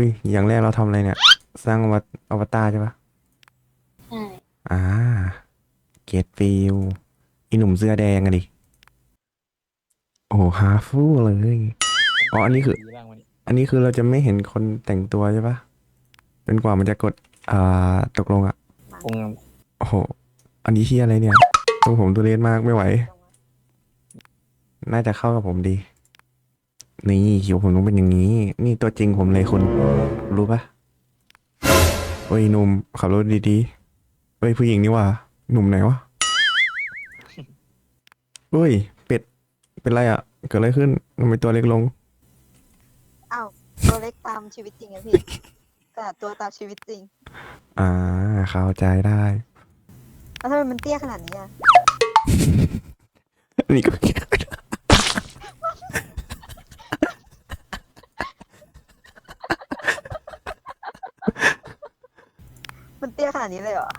อุ้ย อย่างแรกเราทำอะไรเนี่ย สร้างอวตอวตารใช่ปะใช่อ่า เกตฟิลอีหนุ่มเสื้อแดงอะดิ โอ้ฮาฟูเลย อ๋ออันนี้คือ ดีบ้างวันนี้อันนี้คือเราจะไม่เห็นคนแต่งตัวใช่ปะจนกว่ามันจะกด อ่า ตกลงอะคงโอ้โห อันนี้ที่อะไรเนี่ยตรงผมตัวเล็กมากไม่ไหว น่าจะเข้ากับผมดี นี่คิวผมต้องเป็นอย่างนี้ นี่ตัวจริงผมเลยคุณรู้ปะเฮ้ยหนุ่มขับรถดีๆเฮ้ยผู้หญิงนี่หว่าหนุ่มไหนวะเฮ้ย เป็ด เป็นไรอะ่ะ เกิดอะไรขึ้นทำไมตัวเล็กลง อ้าวตัวเล็กตามชีวิตจริงอะพี่แต่ตัวตามชีวิตจริง อ่าเข้าใจได้แล้วทำไมมันเตี้ยขนาดนี้อะนี่ก็มันเตี้ยข นาดนี้เลยเหรอ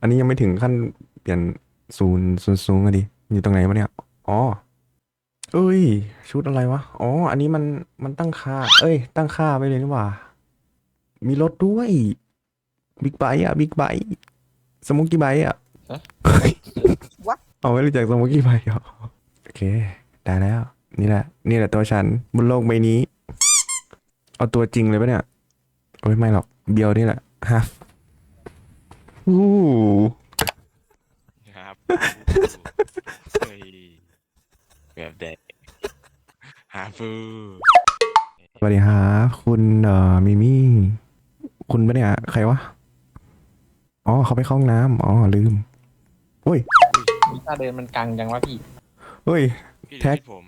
อันนี้ยังไม่ถึงขั้นเปลี่ยนศูนย์ศูนย์สูงอะดิอยู่ตรงไหนวะเนี่ย อ๋อ เอ้ย ชุดอะไรวะ อ๋อ อันนี้มันมันตั้งค่า เอ้ย ตั้งค่าไปเลยนี่หว่า มีรถด้วยบิ๊กไบค์อะบิ๊กไบค์สโมกี้ไบค์อะ What? เอาไม่รู้จักสโมกี้ไบค์เหรอโอเค ได้แล้ว นี่แหละ นี่แหละตัวฉันบนโลกใบนี้ เอาตัวจริงเลยปะเนี่ยโอ้ยไม่หรอก เบียวนี่แหละ ฮะอู้ ครับเฮ้ยแบบเด็กหาฟูสวัสดีครับคุณเอ่อมิมี่ คุณปะเนี่ย ใครวะ อ๋อเขาไปเข้าห้องน้ำอ๋อ ลืมโอ้ยมีท่าเดินมันกังจังวะพี่ เฮ้ย พี่แท็กที่ผม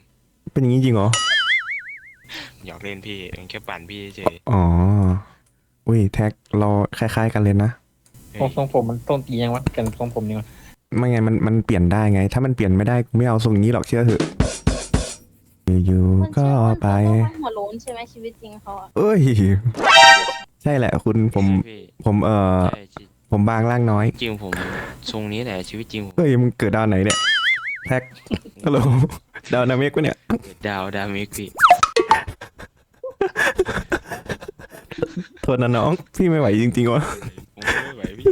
เป็นอย่างนี้จริงเหรอ หยอกเล่นพี่เองแค่ปั่นพี่เฉยอ๋อ อุ้ยแท็กเราคล้าย ๆ กันเลยนะเฮ้ทรงยทรงผมมันต้นตียังวะกันทรงผมนี่วะไม่ไงมันมันเปลี่ยนได้ไง ถ้ามันเปลี่ยนไม่ได้กูไม่เอาทรงนี้หรอกเชื่อเถอะอยู่มันๆก็ใช่ว่าไปเขาต้องหัวโล้นใช่ไหมชีวิตจริงเขาอะเอ้ยใช่แหละคุณผมพี่ผมเอ่อใช่ชีผมบางร่างน้อยจริงผมทรงนี้แหละชีวิตจริงผมเฮ้ยมึงเกิดดาวไหนเนี่ยแท็กฮัลโหลดาวนาเมกปะเนี่ย ดาวดาวมิกพี่ โทษนะน้อง พี่ไม่ไหวจริงๆวะผมไม่ไหวพี่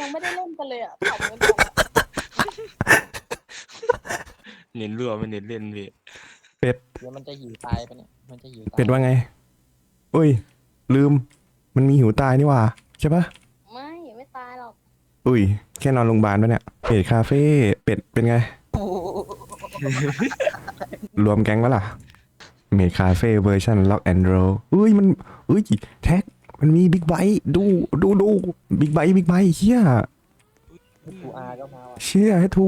ยังไม่ได้เล่นกันเลยอะเผากันก่อนอะเน้นรั่วไม่เน้นเล่นพี่เดี๋ยวมันจะหิวตายปะเนี่ย มันจะหิวตายเป็ดว่าไงอุ้ย ลืม มันมีหิวตายนี่หว่าใช่ปะไม่ไม่ตายหรอกอุ้ย แค่นอนโรงพยาบาลปะเนี่ยเป็ดคาเฟ่เป็ดเป็นไงโอ้โหรวมแก๊งปะล่ะ เมดคาเฟ่เวอร์ชันล็อกแอนด์โรอุ้ยมันอุ้ยแท็กมันมีบิ๊กไบค์ดูดูดูบิ๊กไบค์บิ๊กไบค์เชี่ยกูอาก็มาว่ะเชี่ยให้ทู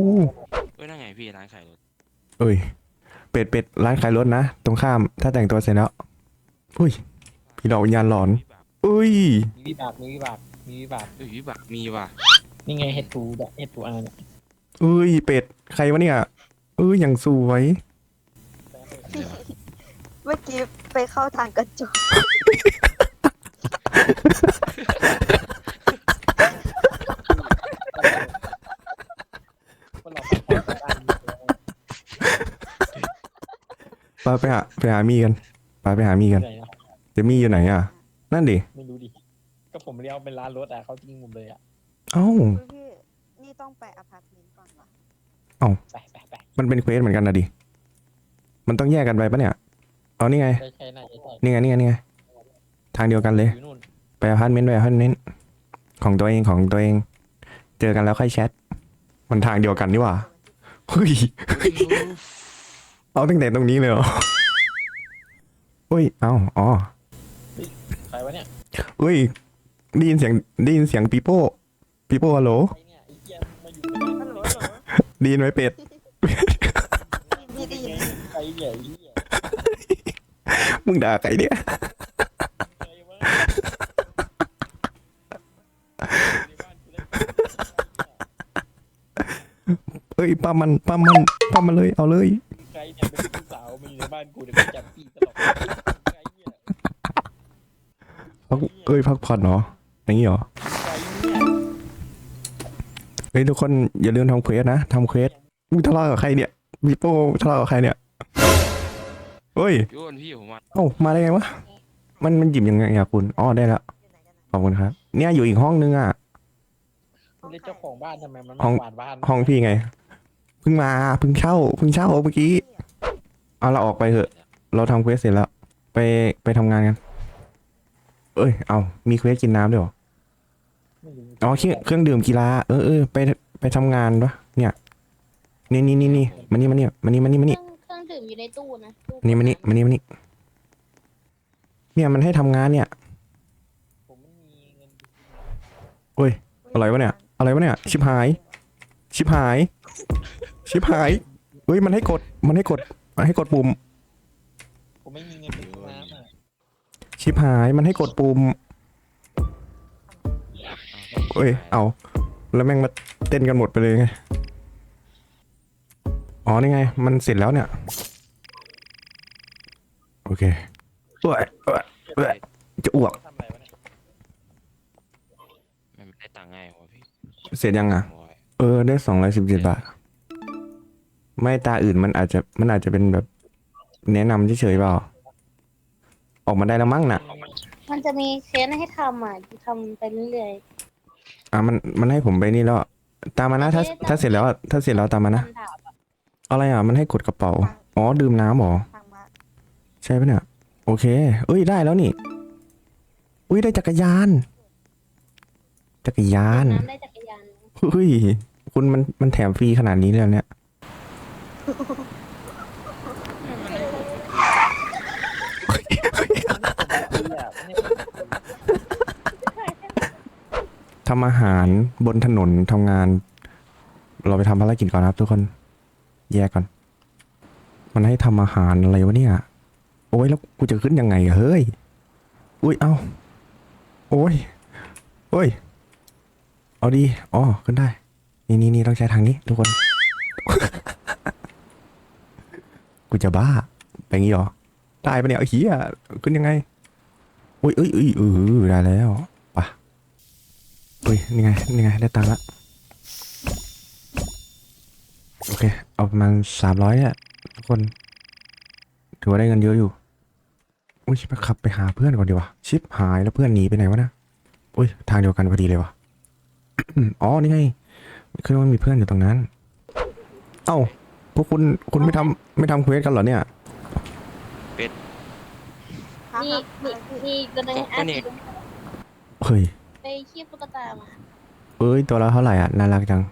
เอ้ยนั่นไงพี่ร้านขายรถเอ้ยเป็ดเป็ดร้านขายรถนะ ตรงข้ามถ้าแต่งตัวเสร็จแล้วอุ้ยพี่ดอกวิญญาณหลอนวิบากอุ้ยมีวิบากมีวิบากมีวิบากเอ้ยวิบากมีว่ะนี่ไงเฮดทูเฮดทูอาเนี่ยอุ้ยเป็ดใครวะเนี่ยเอ้ยอย่างสวย เมื่อกี้ไปเข้าทางกระจกพวกเราไปไปไปไปไปไปหาไปหามีกันไปไปหามีกันไหนนะเดี๋ยวมีอยู่ไหนอะ นั่นดิไม่รู้ดิ ก็ผมเรียกเป็นร้านรถอะเขาทิ้งผมเลยอะ เอ้าพี่นี่ต้องไปอพาร์ตเมนต์ก่อนวะไปไปไปมันเป็นเควสเหมือนกันนะดิ มันต้องแยกกันไปปะเนี่ย อ๋อนี่ไง ใช่ใช่น่าจะใช่นี่ไงนี่ไงนี่ไง ทางเดียวกันเลย อยู่นู่นไปอพาร์ตเมนต์ไปอพาร์ตเมนต์ของตัวเองของตัวเอง เจอกันแล้วค่อยแชท มันทางเดียวกันนี่หว่าเฮ้ย เอาตั้งแต่ตรงนี้เลยเหรอเฮ้ย เอ้าอ๋อใครวะเนี่ยเฮ้ย ได้ยินเสียงได้ยินเสียงปีโป้ปีโป้ฮัลโหล ใครเนี่ยไอ้เหี้ยมาอยู่ตรงนี้ฮัลโหลฮัลโหลได้ยินไหมเป็ด พี่ได้ยินใครเนี่ยไอ้เหี้ย มึงด่าใครเนี่ย เอ้ยปั๊มมันปั๊มมันปั๊มมันเลย เอาเลย ใครเนี่ยเป็นผู้สาวมาอยู่ในบ้านกูเดี๋ยวกูจับปีตลอดใครเนี่ยพักเอ้ยพักผ่อนเหรออย่างนี้เหรอใครเนี่ยเฮ้ยทุกคนอย่าลืมทำเควสนะทำเควสมึงทะเลาะกับใครเนี่ยวิโป้ทะเลาะกับใครเนี่ย เฮ้ยพี่อ้วนพี่ผมมาเอ้ามาได้ไงวะ มันมันหยิบยังไงอะคุณอ๋อได้แล้วอยู่ไหนกันนะขอบคุณครับ เนี่ยอยู่อีกห้องนึงอะคุณเรียกเจ้าของบ้านทำไมมันห้อง กวาดบ้านห้องพี่ไงเพิ่งมาเพิ่งเช่าเพิ่งเช่าเมื่อกี้เอาเราออกไปเถอะ เราทำเควสเสร็จแล้ว ไปไปทำงานกัน เอ้ย เอามีเควสกินน้ำด้วยเหรอไม่รู้อ๋อเครื่องเครื่องดื่มกีฬาเออเออไปไปทำงานปะเนี่ยนี่นี่นี่นี่มานี่มานี่มานี่มานี่มาเคนี่ รื่องเครื่องดื่มอยู่ในตู้นะตู้นี่มานี่มานี่มานี่เนี่ยมันให้ทำงานเนี่ย ผมไม่มีเงินอะไรวะเนี่ย อะไรวะเนี่ย ชิบหาย ชิบหาย ชิบหายเฮ้ยมันให้กด มันให้กด มันให้กดปุ่ม ผมไม่มีเงินไปซื้อน้ำอะชิบหาย มันให้กดปุ่มเอ้ย เอา แล้วแม่งมาเต้นกันหมดไปเลยไง อ๋อ นี่ไง มันเสร็จแล้วเนี่ย โอเคเอ้ยเอ้ยเอ้ยจะอ้วก ทำอะไรวะเนี่ยมันไม่ได้ตังค์ง่ายกว่าพี่เสร็จยังอะ โอ้ยเออ ได้สองร้อยสิบเจ็ดบาท ไม่ตาอื่นมันอาจจะ มันอาจจะเป็นแบบ แนะนำเฉยๆเปล่า ออกมาได้แล้วมั้งน่ะ มันจะมีเคสให้ทำอะทำไปเรื่อยอะมัน มันให้ผมไปนี่แล้ว ตามมานะ ถ้า ถ้าเสร็จแล้วอะถ้าเสร็จแล้วตามมาๆนะ คำถามอะ อะไรอะ มันให้กดกระเป๋า อ๋อ ดื่มน้ำเหรอทางมาใช่ปะเนี่ย โอเค เอ้ย ได้แล้วนี่ อุ้ย ได้จักรยาน จักรยานน้ำได้จักรยานเฮ้ย คุณมัน มันแถมฟรีขนาดนี้เลยเหรอเนี่ยเหี้ยเนี่ย ทำอาหารบนถนนทำงาน เราไปทำภารกิจก่อนนะครับทุกคน แยกก่อน มันให้ทำอาหารอะไรวะเนี่ย โอ้ยแล้วกูจะขึ้นยังไงอะเฮ้ย อุ้ยเอาโอ้ย โอ้ย เอาดี อ๋อ ขึ้นได้ นี่นี่นี่ต้องใช้ทางนี้ทุกคน กูจะบ้า ไปงี้เหรอ ได้ปะเนี่ยไอ้เหี้ยขึ้นยังไงอุ้ยเอ้ยเอ้ยเออได้แล้วไปะอุ้ย นี่ไง นี่ไง ได้ตังค์ละ โอเค เอาประมาณสามร้อยอะทุกคน ถือว่าได้เงินเยอะอยู่ อุ้ยไปขับไปหาเพื่อนก่อนดีวะชิปหายแล้วเพื่อนหนีไปไหนวะนะอุ้ยทางเดียวกันพอดีเลยวะอ๋อ นี่ไงคือว่ามีเพื่อนอยู่ตรงนั้น เอ้า พวกคุณคุณไม่ทำไม่ทำเควสกันเหรอเนี่ยฮะมีฮะมีอะไรพี่มีตัวหนึงก็อาเนี่ยทิตย์เฮ้ยไปคีบตุ๊กตามาเอ้ย ตัวละเท่าไหร่อะ น่ารักจัง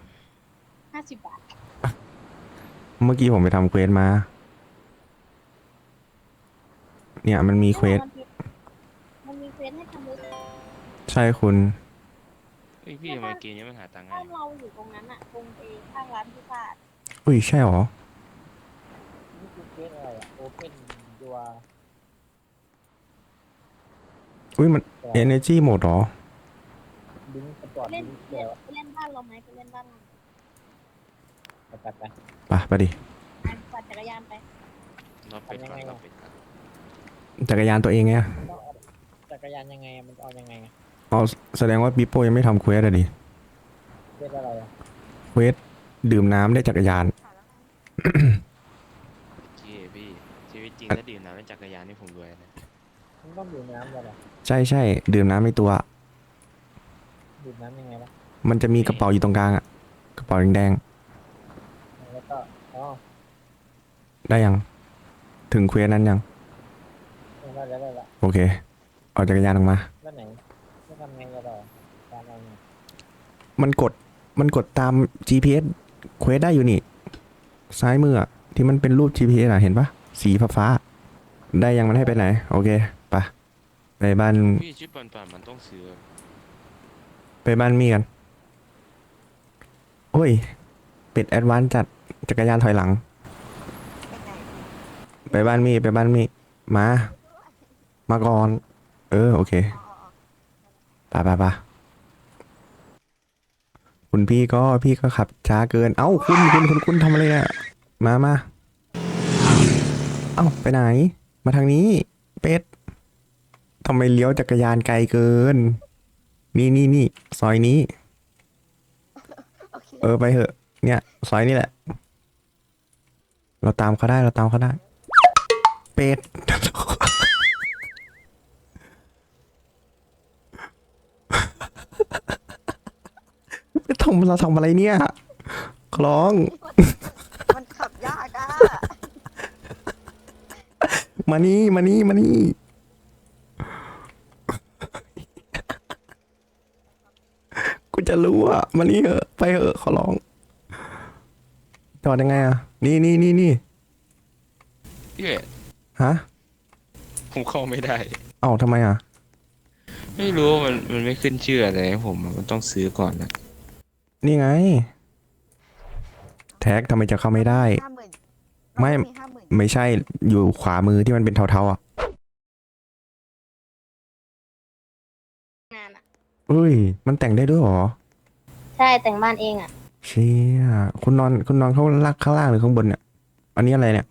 ห้าสิบบาท เมื่อกี้ผมไปทำเควสมา เนี่ยมันมีเควสมันมีเควสให้ทำด้วยใช่คุณ เฮ้ยพี่ทำไมเกมนี้มันหาตังค์ง่าถ้ายเราอยู่ตรงนั้นอะตรงเอข้างร้านพิซซ่าอุ้ยใช่หรอ นี่คือเกสอะไรอะโอเพนดัวอุ้ยมัน energy หมดหรอ ลิงก์สปอร์ตเล่นลิงก์เล่เดีนยวเล่นบ้านเราไหมไปเล่นบ้านเราไปตัดไปไปไปดิไปปั่นจักรยานไปรอบเป็ดก่อนรอบเป็ดก่อนจักรยานตัวเองไงต้องเอาจักรยานยังไงอะมันเอายังไงอะเอาแสดงว่าปิโป้ยังไม่ทำเควสอะดิเรียกอะไรอะเควสดื่มน้ำได้จักรยานถ่ายแล้วไงพี่พี่ชีวิตจริงถ้าดื่มน้ำในจักรยานนี่ผมรวยนะมันต้องดื่มน้ำกันเหรอใช่ใช่ดื่มน้ำในตัว ดื่มน้ำยังไงวะมันจะมีกระเป๋าอยู่ตรงกลางอะกระเป๋าแดงแล้วก็อ๋อ ๆ ได้ยัง ถึงเควสนั้นยัง ได้แล้วได้แล้วโอเค เอาจักรยานออกมา แล้วไหนจะทำไงกันต่อการเอาไงมันกดมันกดตาม GPS เควสได้อยู่นี่ ซ้ายมืออะที่มันเป็นรูป GPS อะเห็นปะสีฟ้าๆได้ยังมันให้ไปไหน โอเคไปไปบ้านพี่ชุดปั่นปั่นๆมันต้องซื้อไปบ้านมีกัน โอ้ย เป็ดแอดวานซ์จัดจักรยานถอยหลัง ไปไหนพี่ไปบ้านมีไปบ้านมีมา มาก่อน เออ โอเคอ๋ออ๋อไปไปไปคุณพี่ก็พี่ก็ขับช้าเกิน เอ้าคุณคุณคุณคุณทำอะไรเนี่ยมามาเอ้าไปไหน มาทางนี้ เป็ดทำไมเลี้ยวจักรยานไกลเกิน นี่นี่นี่ซอยนี้โอเคเออไปเถอะ เนี่ย ซอยนี้แหละ เราตามเขาได้เราตามเขาได้ ไปเป็ดทำเราทำอะไรเนี่ยคล้อง มันขับยากอะมานี่มานี่มานี่ กูจะรู้อะ มานี่เหอะ ไปเหอะขอร้องจอดยังไงอะ นี่นี่นี่นี่พี่เวท ฮะผมเข้าไม่ได้ เอ้าทำไมอะ ไม่รู้ว่ามันมันไม่ขึ้นชื่ออะไรให้ผมอะมันต้องซื้อก่อนนะนี่ไง แท็กทำไมจะเข้าไม่ได้ ห้าหมื่นไม่ ห้าหมื่นไม่ใช่อยู่ขวามือที่มันเป็นเทาๆอะงานอะ เอ้ย มันแต่งได้ด้วยเหรอ ใช่แต่งบ้านเองอะ เชี่ยคุณนอนคุณนอนข้างล่างข้างล่างหรือข้างบนเนี่ย อันนี้อะไรเนี่ย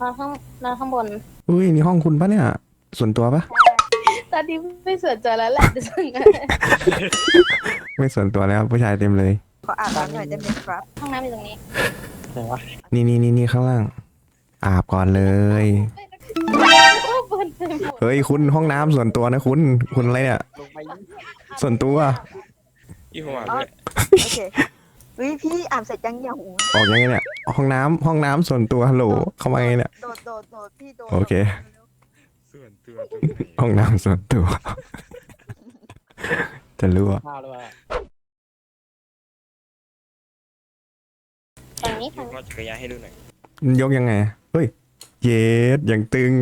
นอนข้างนอนข้างบนอุ้ยนี่ห้องคุณปะเนี่ย ส่วนตัวปะตอนนี้ไม่สนใจแล้วแหละจะส่งงานไม่ส่วนตัวแล้วผู้ชายเต็มเลย ขออาบน้ำหน่อยได้ไหมครับ ห้องน้ำอยู่ตรงนี้ไหนวะนี่นี่นี่นี่ข้างล่าง อาบก่อนเลยโอ้บนเต็มหมดเฮ้ยคุณห้องน้ำส่วนตัวนะคุณ คุณอะไรเนี่ย ลงไปส่วนตัวพี่ผมอ่านด้วยโอเค เฮ้ยพี่อาบเสร็จยังเนี่ยหูออกยังไงเนี่ย ห้องน้ำห้องน้ำส่วนตัวฮัลโหลเข้ามาไงเนี่ย โดดโดดโดดพี่โดดโอเค ส่วนตัวตรงไหนห้องน้ำส่วนตัว จะรู้อะข้าวเลยว่ะฝั่งนี้ยฝั่งกนี้รถจักรยานให้ดูหน่อยยกยังไง เฮ้ย เย็ดอย่างตึง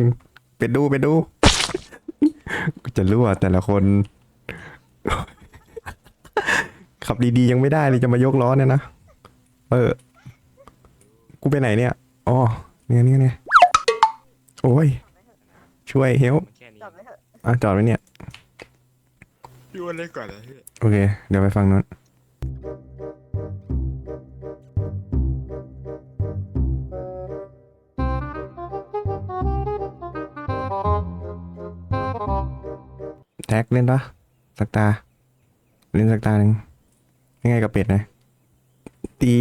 ไปดูไปดูกูจะรู้อะแต่ละคน ขับดีๆยังไม่ได้เลยจะมายกล้อเนี่ยนะ เออ กูไปไหนเนี่ย อ๋อ เนี่ยเนี่ยเนี่ยโอ้ย ช่วยเฮลมันแค่นี้จอดไว้เถอะอะจอดไว้เนี่ย พี่วันเล็กก่อนนะพี่โอเค เดี๋ยวไปฟังนู้นแท็กเล่นปะสักตา เล่นสักตาหนึ่ง ยังไงกับเป็ดนะ ตี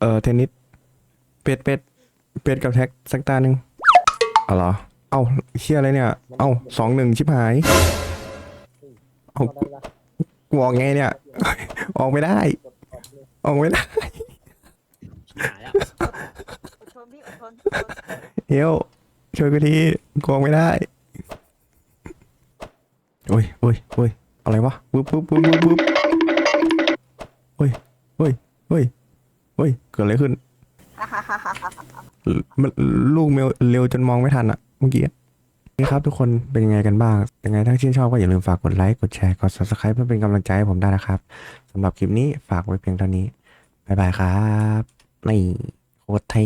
เอ่อเทนนิสเป็ดเป็ดเป็ดกับแท็กสักตาหนึ่งเอาเหรอ เอ้าเชี่ยอะไรเนี่ย เอ้าสองหนึ่งชิบหายเอ้าเข้าได้ปะกูออกไงเนี่ย ออกไม่ได้ ออกไม่ได้หายแล้วอดทนพี่อดทนอดทนเฮลช่วยกูทีกูออกไม่ได้โอ้ยโอ้ยโอ้ยอะไรวะปุ๊บปุ๊บปุ๊บปุ๊บ เฮ้ยเฮ้ยเฮ้ยเฮ้ยเกิดอะไรขึ้น มันลูกเมลเร็วจนมองไม่ทันอะเมื่อกี้นี่ครับทุกคนเป็นยังไงกันบ้าง ยังไงถ้าชื่นชอบก็อย่าลืมฝากกดไลค์ กดแชร์ กด subscribe เพื่อเป็นกำลังใจให้ผมได้นะครับสำหรับคลิปนี้ฝากไว้เพียงเท่านี้ บ๊ายบายครับ นี่โคตรเท่